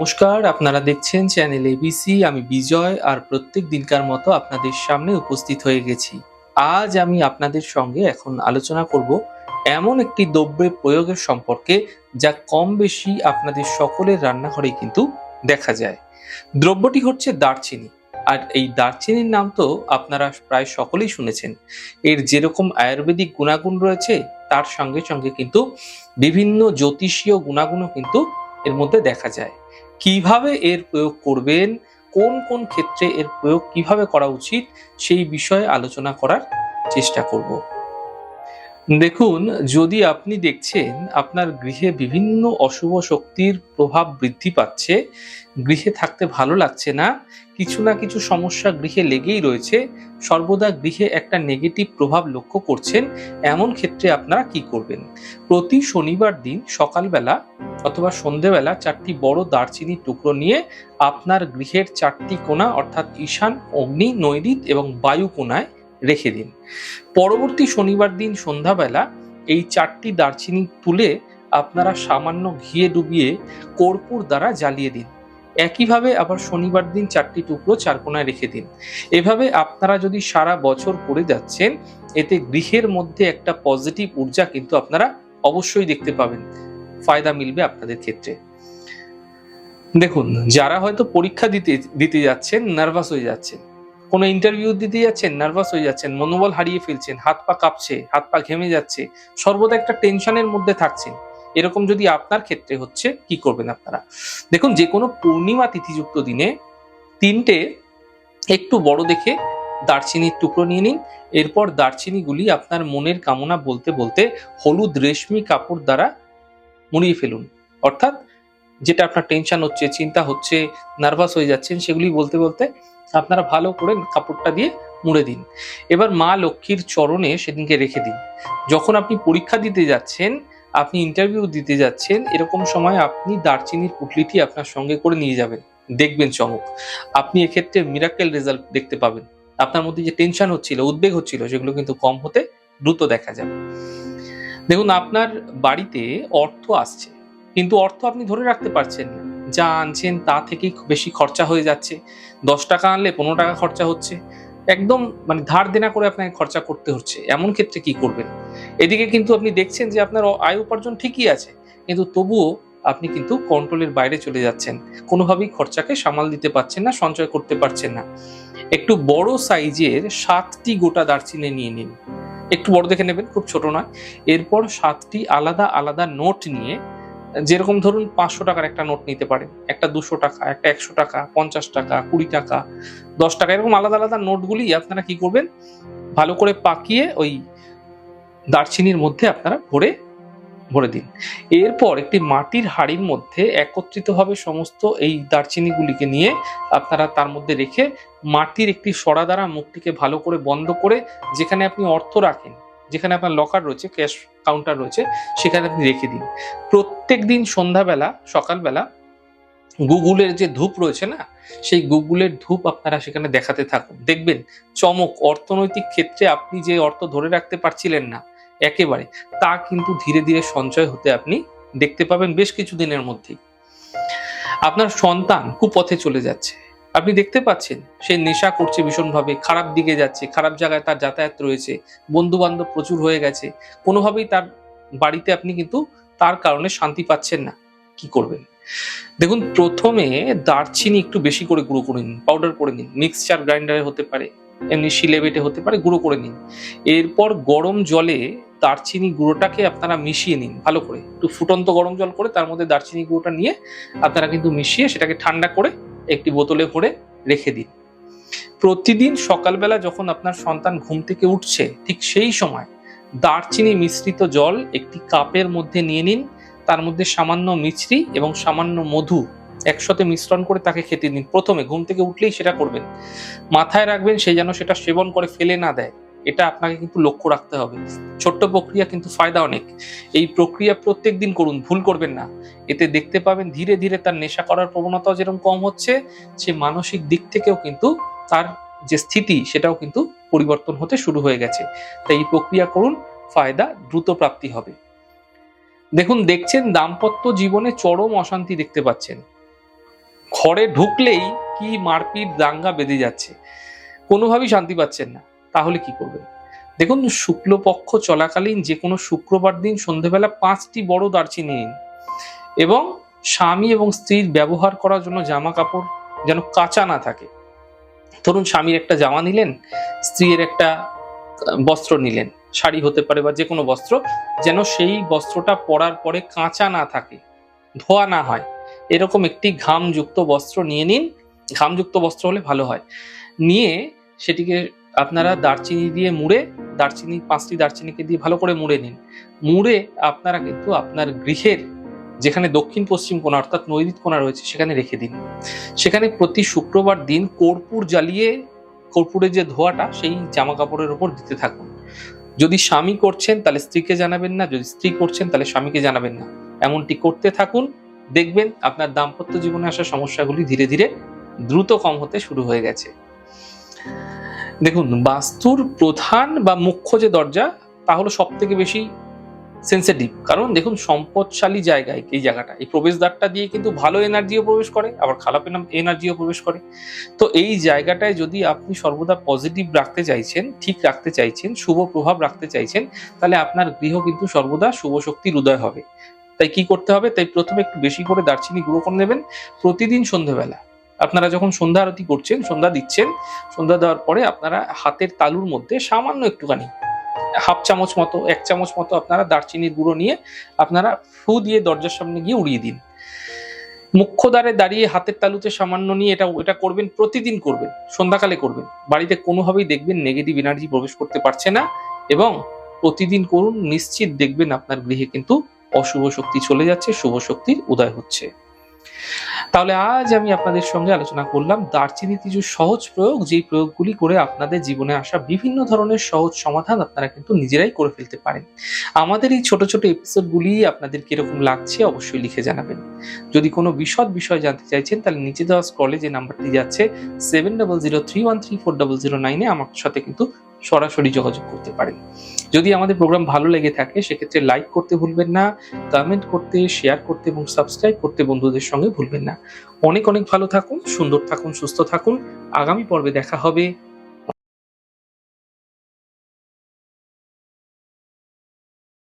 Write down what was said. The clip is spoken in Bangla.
নমস্কার, আপনারা দেখছেন চ্যানেল এবিসি আমি বিজয় আর প্রত্যেক দিনকার মতো আপনাদের সামনে উপস্থিত হয়ে গেছি। আজ আমি আপনাদের সঙ্গে এখন আলোচনা করব এমন একটি দ্রব্যের প্রয়োগের সম্পর্কে যা কম বেশি আপনাদের সকলের রান্নাঘরেই কিন্তু দেখা যায়। দ্রব্যটি হচ্ছে দারচিনি, আর এই দারচিনির নাম তো আপনারা প্রায় সকলেই শুনেছেন। এর যেরকম আয়ুর্বেদিক গুণাগুণ রয়েছে, তার সঙ্গে সঙ্গে কিন্তু বিভিন্ন জ্যোতিষীয় গুণাগুণও কিন্তু এর মধ্যে দেখা যায়। কীভাবে এর প্রয়োগ করবেন, কোন কোন ক্ষেত্রে এর প্রয়োগ কীভাবে করা উচিত, সেই বিষয়ে আলোচনা করার চেষ্টা করব। দেখুন, যদি আপনি দেখছেন আপনার গৃহে বিভিন্ন অশুভ শক্তির প্রভাব বৃদ্ধি পাচ্ছে, গৃহে থাকতে ভালো লাগছে না, কিছু না কিছু সমস্যা গৃহে লেগেই রয়েছে, সর্বদা গৃহে একটা নেগেটিভ প্রভাব লক্ষ্য করছেন, এমন ক্ষেত্রে আপনারা কি করবেন? প্রতি শনিবার দিন সকালবেলা অথবা সন্ধেবেলা চারটি বড় দারচিনির টুকরো নিয়ে আপনার গৃহের চারটি কোণা, অর্থাৎ ঈশান, অগ্নি নৈরিত এবং বায়ু কোণায় রেখে দিন। পরবর্তী শনিবার দিন সন্ধ্যাবেলা এই চারটি দারচিনি তুলে আপনারা সামান্য ঘিয়ে ডুবিয়ে কর্পূর দ্বারা জ্বালিয়ে দিন। একইভাবে আবার শনিবার দিন চারটি টুকরো চারকোনায় রেখে দিন। এভাবে আপনারা যদি সারা বছর করে যাচ্ছেন, এতে গৃহের মধ্যে একটা পজিটিভ ঊর্জা কিন্তু আপনারা অবশ্যই দেখতে পাবেন। ফায়দা মিলবে আপনাদের ক্ষেত্রে। দেখুন, যারা হয়তো পরীক্ষা দিতে দিতে যাচ্ছেন নার্ভাস হয়ে যাচ্ছেন কোনো ইন্টারভিউ দিতে যাচ্ছেন নার্ভাস হয়ে যাচ্ছেন, মনোবল হারিয়ে ফেলছেন, হাত পা কাঁপছে, হাত পা ঘেমে যাচ্ছে, সর্বদা একটা টেনশনের মধ্যে থাকছেন। এরকম যদি আপনার ক্ষেত্রে হচ্ছে, কি করবেন আপনারা? দেখুন, যে কোনো পূর্ণিমা তিথিযুক্ত দিনে তিনটে একটু বড় দেখে দারচিনির টুকরো নিয়ে নিন। এরপর দারচিনিগুলি আপনার মনের কামনা বলতে বলতে হলুদ রেশমি কাপড় দ্বারা মুড়িয়ে ফেলুন। অর্থাৎ যেটা আপনার টেনশন হচ্ছে, চিন্তা হচ্ছে নার্ভাস হয়ে যাচ্ছেন, সেগুলি বলতে বলতে আপনারা ভালো করে কাপড়টা দিয়ে মুড়ে দিন। এবার মা লক্ষ্মীর চরণে সেদিনকে রেখে দিন। যখন আপনি পরীক্ষা দিতে যাচ্ছেন, আপনি ইন্টারভিউ দিতে যাচ্ছেন, এরকম সময় আপনি দারচিনির পুটলিটি আপনার সঙ্গে করে নিয়ে যাবেন। দেখবেন চমক। আপনি এক্ষেত্রে মিরাকেল রেজাল্ট দেখতে পাবেন। আপনার মধ্যে যে টেনশন হচ্ছিল, উদ্বেগ হচ্ছিল, সেগুলো কিন্তু কম হতে দ্রুত দেখা যাবে। দেখুন, আপনার বাড়িতে অর্থ আসছে। কিন্তু অর্থ আপনি ধরে রাখতে পারছেন না। যা আনছেন তা থেকেই বেশি খরচা হয়ে যাচ্ছে। দশ টাকা আনলে পনেরো টাকা খরচা হচ্ছে। একদম মানে ধার দেনা করে আপনাকে খরচা করতে হচ্ছে। এমন ক্ষেত্রে কি করবেন? এদিকে কিন্তু আপনি দেখছেন যে আপনার আয় উপার্জন ঠিকই আছে। কিন্তু তবুও আপনি কিন্তু কন্ট্রোলের বাইরে চলে যাচ্ছেন। কোনোভাবেই খরচাকে সামাল দিতে পারছেন না, সঞ্চয় করতে পারছেন না। একটু বড় সাইজের সাতটি গোটা দারচিনি নিয়ে নিন। একটু বড় দেখে নেবেন, খুব ছোট নয়। এরপর সাতটি আলাদা আলাদা নোট নিয়ে যেরকম ধরুন পাঁচশো টাকার একটা নোট নিতে পারেন একটা দুশো টাকা, একটা একশো টাকা, পঞ্চাশ টাকা, কুড়ি টাকা, দশ টাকা, এরকম আলাদা আলাদা নোটগুলি আপনারা কি করবেন? ভালো করে পাকিয়ে ওই দারচিনির মধ্যে আপনারা ভরে ভরে দিন। এরপর একটি মাটির হাড়ির মধ্যে একত্রিতভাবে সমস্ত এই দারচিনিগুলিকে নিয়ে আপনারা তার মধ্যে রেখে মাটির একটি সরা দ্বারা মুখটিকে ভালো করে বন্ধ করে যেখানে আপনি অর্থ রাখেন যেখানে আপনার লকার রয়েছে ক্যাশ কাউন্টার রয়েছে, সেখানে আপনি রেখে দিন। প্রত্যেক দিন সন্ধ্যাবেলা, সকালবেলা গুগলের যে ধূপ রয়েছে না, সেই গুগলের ধূপ আপনারা সেখানে দেখাতে থাকুন। দেখবেন চমক, অর্থনৈতিক ক্ষেত্রে আপনি যে অর্থ ধরে রাখতে পারছিলেন না, একেবারে, তা কিন্তু ধীরে ধীরে সঞ্চয় হতে আপনি দেখতে পাবেন বেশ কিছু দিনের মধ্যেই। আপনার সন্তান কুপথে চলে যাচ্ছে। আপনি দেখতে পাচ্ছেন, সে নেশা করছে ভীষণভাবে, খারাপ দিকে যাচ্ছে, খারাপ জায়গায় তার যাতায়াত রয়েছে বন্ধু বান্ধব প্রচুর হয়ে গেছে, কোনোভাবেই তার বাড়িতে আপনি কিন্তু তার কারণে শান্তি পাচ্ছেন না। কি করবেন? দেখুন, প্রথমে দারচিনি একটু বেশি করে গুঁড়ো করে নিন পাউডার করে নিন মিক্সচার গ্রাইন্ডারে হতে পারে, এমনি শিলে বেটে হতে পারে, গুঁড়ো করে নিন। এরপর গরম জলে দারচিনি গুঁড়োটাকে আপনারা মিশিয়ে নিন ভালো করে, একটু ফুটন্ত গরম জল করে তার মধ্যে দারচিনি গুঁড়োটা নিয়ে আপনারা কিন্তু মিশিয়ে সেটাকে ঠান্ডা করে একটি বোতলে ভরে রেখে দিন। প্রতিদিন সকালবেলা যখন আপনার সন্তান ঘুম থেকে উঠছে, ঠিক সেই সময় দারচিনি মিশ্রিত জল একটি কাপের মধ্যে নিয়ে নিন। তার মধ্যে সামান্য মিছরি এবং সামান্য মধু একসাথে মিশ্রণ করে তাকে খেতে দিন। প্রথমে ঘুম থেকে উঠলেই সেটা করবেন। মাথায় রাখবেন সে যেন সেটা সেবন করে ফেলে না দেয়। এটা আপনাকে কিন্তু লক্ষ্য রাখতে হবে। ছোট্ট প্রক্রিয়া কিন্তু ফায়দা অনেক। এই প্রক্রিয়া প্রত্যেক দিন করুন, ভুল করবেন না। এতে দেখতে পাবেন ধীরে ধীরে তার নেশা করার প্রবণতাও যেরকম কম হচ্ছে সে মানসিক দিক থেকেও কিন্তু তার যে স্থিতি, সেটাও কিন্তু পরিবর্তন হতে শুরু হয়ে গেছে। তাই এই প্রক্রিয়া করুন, ফায়দা দ্রুত প্রাপ্তি হবে। দেখুন, দেখছেন দাম্পত্য জীবনে চরম অশান্তি দেখতে পাচ্ছেন। ঘরে ঢুকলেই কি মারপিট দাঙ্গা বেঁধে যাচ্ছে। কোনোভাবেই শান্তি পাচ্ছেন না। তাহলে কি করবেন দেখুন, শুক্লপক্ষ চলাকালীন যে কোনো শুক্রবার দিন সন্ধেবেলা পাঁচটি বড় দারচিনি নিন। এবং স্বামী এবং স্ত্রীর ব্যবহার করার জন্য জামা কাপড় যেন কাঁচা না থাকে। ধরুন, স্বামীর একটা জামা নিলেন, স্ত্রীর একটা বস্ত্র নিলেন। শাড়ি হতে পারে বা যে কোনো বস্ত্র, যেন সেই বস্ত্রটা পরার পরে কাঁচা না থাকে, ধোয়া না হয়। এরকম একটি ঘামযুক্ত বস্ত্র নিয়ে নিন। ঘামযুক্ত বস্ত্র হলে ভালো হয়। নিয়ে সেটিকে আপনারা দারচিনি দিয়ে মুড়ে, দারচিনি, পাঁচটি দারচিনিকে দিয়ে ভালো করে মুড়ে নিন। মুড়ে আপনারা কিন্তু আপনার গৃহের যেখানে দক্ষিণ পশ্চিম কোণা অর্থাৎ নৈরিত কোণা রয়েছে, সেখানে রেখে দিন। সেখানে প্রতি শুক্রবার দিন কর্পূর জ্বালিয়ে, কর্পূরের যে ধোঁয়াটা, সেই জামা কাপড়ের উপর দিতে থাকুন। যদি স্বামী করছেন, তাহলে স্ত্রীকে জানাবেন না। যদি স্ত্রী করছেন, তাহলে স্বামীকে জানাবেন না। এমনটি করতে থাকুন। দেখবেন আপনার দাম্পত্য জীবনে আসা সমস্যাগুলি ধীরে ধীরে দ্রুত কম হতে শুরু হয়ে গেছে। দেখুন, বাস্তুর প্রধান বা মুখ্য যে দরজা, তা হলো সব থেকে বেশি সেন্সিটিভ কারণ দেখুন, সম্পদশালী জায়গায় এই জায়গাটা, এই প্রবেশদ্বারটা দিয়ে কিন্তু ভালো এনার্জিও প্রবেশ করে, আবার খারাপ এনার্জিও প্রবেশ করে। তো এই জায়গাটায় যদি আপনি সর্বদা পজিটিভ রাখতে চাইছেন, ঠিক রাখতে চাইছেন, শুভ প্রভাব রাখতে চাইছেন, তাহলে আপনার গৃহ কিন্তু সর্বদা শুভ শক্তির উদয় হবে। তাই কি করতে হবে? তাই প্রথমে একটু বেশি করে দারচিনি গুঁড়ো করে নেবেন। প্রতিদিন সন্ধ্যেবেলা আপনারা যখন সন্ধ্যা আরতি করছেন, সন্ধ্যা দিচ্ছেন, সন্ধ্যা দেওয়ার পরে আপনারা হাতের তালুর মধ্যে সামান্য একটুখানি হাফ চামচ মতো, এক চামচ মতো আপনারা দারচিনির গুঁড়ো নিয়ে আপনারা ফু দিয়ে দরজার সামনে গিয়ে উড়িয়ে দিন। মুখ্য দ্বারে দাঁড়িয়ে হাতের তালুতে সামান্য নিয়ে এটা এটা করবেন, প্রতিদিন করবেন, সন্ধ্যাকালে করবেন। বাড়িতে কোনোভাবেই দেখবেন নেগেটিভ এনার্জি প্রবেশ করতে পারছে না এবং প্রতিদিন করুন, নিশ্চিত দেখবেন আপনার গৃহে কিন্তু অশুভ শক্তি চলে যাচ্ছে, শুভ শক্তির উদয় হচ্ছে। তাহলে আজ আমি আপনাদের সঙ্গে আলোচনা করলাম দারচিনি কিছু সহজ প্রয়োগ, যেই প্রয়োগগুলি করে আপনাদের জীবনে আসা বিভিন্ন ধরনের সহজ সমাধান আপনারা কিন্তু নিজেরাই করে ফেলতে পারেন। আমাদের এই ছোট ছোট এপিসোডগুলি আপনাদের কীরকম লাগছে অবশ্যই লিখে জানাবেন। যদি কোনো বিশদ বিষয় জানতে চাইছেন, তাহলে নিচে দেওয়া স্ক্রলে যে নাম্বারটি যাচ্ছে seven double zero three one three four double zero নাইনে আমার সাথে কিন্তু সরাসরি যোগাযোগ করতে পারেন। যদি আমাদের প্রোগ্রাম ভালো লেগে থাকে, সেক্ষেত্রে লাইক করতে ভুলবেন না কমেন্ট করতে শেয়ার করতে এবং সাবস্ক্রাইব করতে বন্ধুদের সঙ্গে ভুলবেন না। অনেক অনেক ভালো থাকুন, সুন্দর থাকুন, সুস্থ থাকুন। আগামী পর্বে দেখা হবে।